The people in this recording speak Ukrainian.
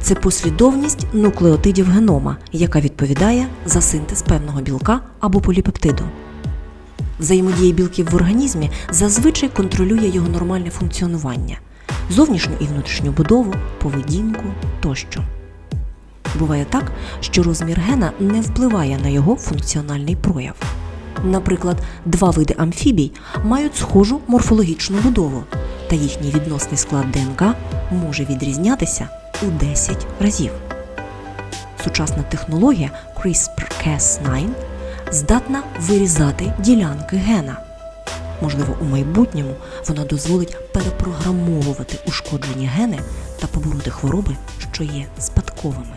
це послідовність нуклеотидів генома, яка відповідає за синтез певного білка або поліпептиду. Взаємодія білків в організмі зазвичай контролює його нормальне функціонування, зовнішню і внутрішню будову, поведінку тощо. Буває так, що розмір гена не впливає на його функціональний прояв. Наприклад, два види амфібій мають схожу морфологічну будову, та їхній відносний склад ДНК може відрізнятися у 10 разів. Сучасна технологія CRISPR-Cas9 здатна вирізати ділянки гена. Можливо, у майбутньому вона дозволить перепрограмовувати ушкоджені гени та побороти хвороби, що є спадковими.